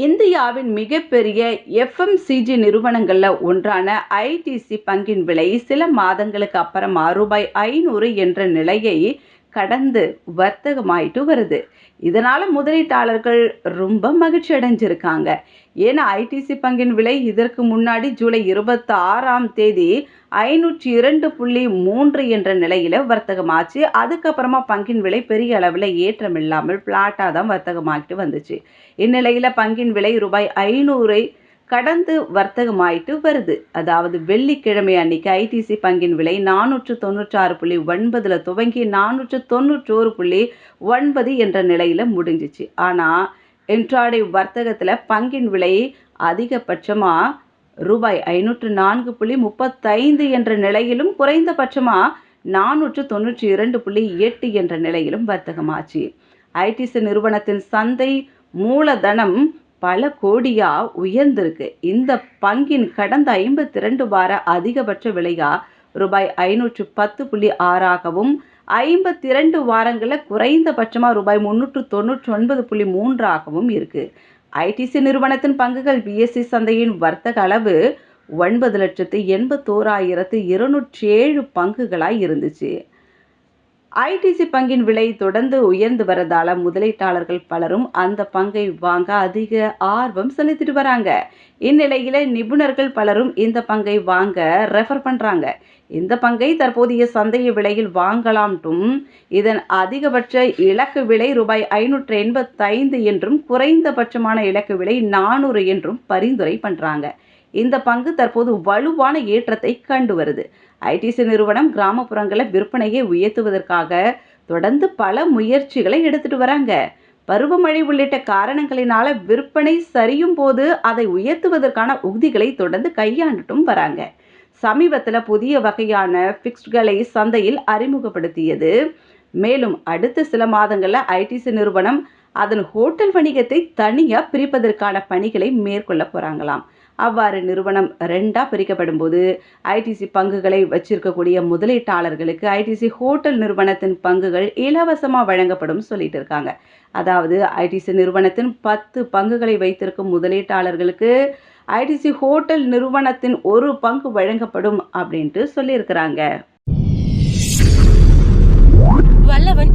இந்தியாவின் மிகப்பெரிய எஃப்எம்சிஜி நிறுவனங்களில் ஒன்றான ஐடிசி பங்கின் விலை சில மாதங்களுக்கு அப்புறமா ரூபாய் ஐநூறு என்ற நிலையை கடந்து வர்த்தகமாயிட்டு வருது. இதனால் முதலீட்டாளர்கள் ரொம்ப மகிழ்ச்சி அடைஞ்சிருக்காங்க ஏன்னா ஐடிசி பங்கின் விலை இதற்கு முன்னாடி ஜூலை இருபத்தி ஆறாம் தேதி ஐநூற்றி இரண்டு புள்ளி மூன்று என்ற நிலையில் வர்த்தகமாச்சு. அதுக்கப்புறமா பங்கின் விலை பெரிய அளவில் ஏற்றம் இல்லாமல் பிளாட்டாக தான் வர்த்தகமாகிட்டு வந்துச்சு. இந்நிலையில் பங்கின் விலை ரூபாய் ஐநூறை கடந்து வர்த்தகமாயிட்டு வருது. அதாவது வெள்ளிக்கிழமை அன்னைக்கு ஐடிசி பங்கின் விலை நானூற்று தொண்ணூற்றாறு புள்ளி ஒன்பதில் துவங்கி நானூற்று தொண்ணூற்றோரு புள்ளி ஒன்பது என்ற நிலையில் முடிஞ்சிச்சு. ஆனால் இன்ட்ராடே வர்த்தகத்தில் பங்கின் விலை அதிகபட்சமாக ரூபாய் ஐநூற்று நான்கு புள்ளி முப்பத்தைந்து என்ற நிலையிலும் குறைந்தபட்சமாக நானூற்று தொண்ணூற்றி இரண்டு புள்ளி எட்டு என்ற நிலையிலும் வர்த்தகமாச்சு. ஐடிசி நிறுவனத்தின் சந்தை மூலதனம் பல கோடியா உயர்ந்திருக்கு. இந்த பங்கின் கடந்த ஐம்பத்தி ரெண்டு வார அதிகபட்ச விலையா ரூபாய் ஐநூற்று பத்து புள்ளி ஆறாகவும் ஐம்பத்தி இரண்டு வாரங்களில் குறைந்தபட்சமாக ரூபாய் முந்நூற்று தொண்ணூற்றி ஒன்பது புள்ளி மூன்றாகவும் இருக்கு. ஐடிசி நிறுவனத்தின் பங்குகள் பிஎஸ்சி சந்தையின் வர்த்தக அளவு ஒன்பது லட்சத்து எண்பத்தோராயிரத்து இருநூற்றி ஏழு பங்குகளாக இருந்துச்சு. ஐடிசி பங்கின் விலை தொடர்ந்து உயர்ந்து வரதால முதலீட்டாளர்கள் பலரும் அந்த பங்கை வாங்க அதிக ஆர்வம் செலுத்திட்டு வராங்க. இந்நிலையில நிபுணர்கள் பலரும் இந்த பங்கை வாங்க ரெஃபர் பண்றாங்க. இந்த பங்கை தற்போதைய சந்தைய விலையில் வாங்கலாம்ட்டும். இதன் அதிகபட்ச இலக்கு விலை ரூபாய் ஐநூற்று எண்பத்தைந்து என்றும் குறைந்தபட்சமான இலக்கு விலை நானூறு என்றும் பரிந்துரை பண்றாங்க. இந்த பங்கு தற்போது வலுவான ஏற்றத்தை கண்டு வருது. ஐடிசி நிறுவனம் கிராமப்புறங்களில் விற்பனையை உயர்த்துவதற்காக தொடர்ந்து பல முயற்சிகளை எடுத்துட்டு வராங்க. பருவமழை உள்ளிட்ட காரணங்களினால விற்பனை சரியும் போது அதை உயர்த்துவதற்கான உத்திகளை தொடர்ந்து கையாண்டுட்டும் வராங்க. சமீபத்தில் புதிய வகையான ஃபிக்ஸ்களை சந்தையில் அறிமுகப்படுத்தியது. மேலும் அடுத்த சில மாதங்களில் ஐடிசி நிறுவனம் அதன் ஹோட்டல் வணிகத்தை தனியாக பிரிப்பதற்கான பணிகளை மேற்கொள்ள போகிறாங்களாம் அவ்வாறு நிறுவனம் ரெண்டாக பிரிக்கப்படும் போது ஐடிசி பங்குகளை வச்சிருக்கக்கூடிய முதலீட்டாளர்களுக்கு ஐடிசி ஹோட்டல் நிறுவனத்தின் பங்குகள் இலவசமாக வழங்கப்படும் சொல்லிட்டு இருக்காங்க. அதாவது ஐடிசி நிறுவனத்தின் பத்து பங்குகளை வைத்திருக்கும் முதலீட்டாளர்களுக்கு ஐடிசி ஹோட்டல் நிறுவனத்தின் ஒரு பங்கு வழங்கப்படும் அப்படின்ட்டு சொல்லியிருக்கிறாங்க. வல்லவன்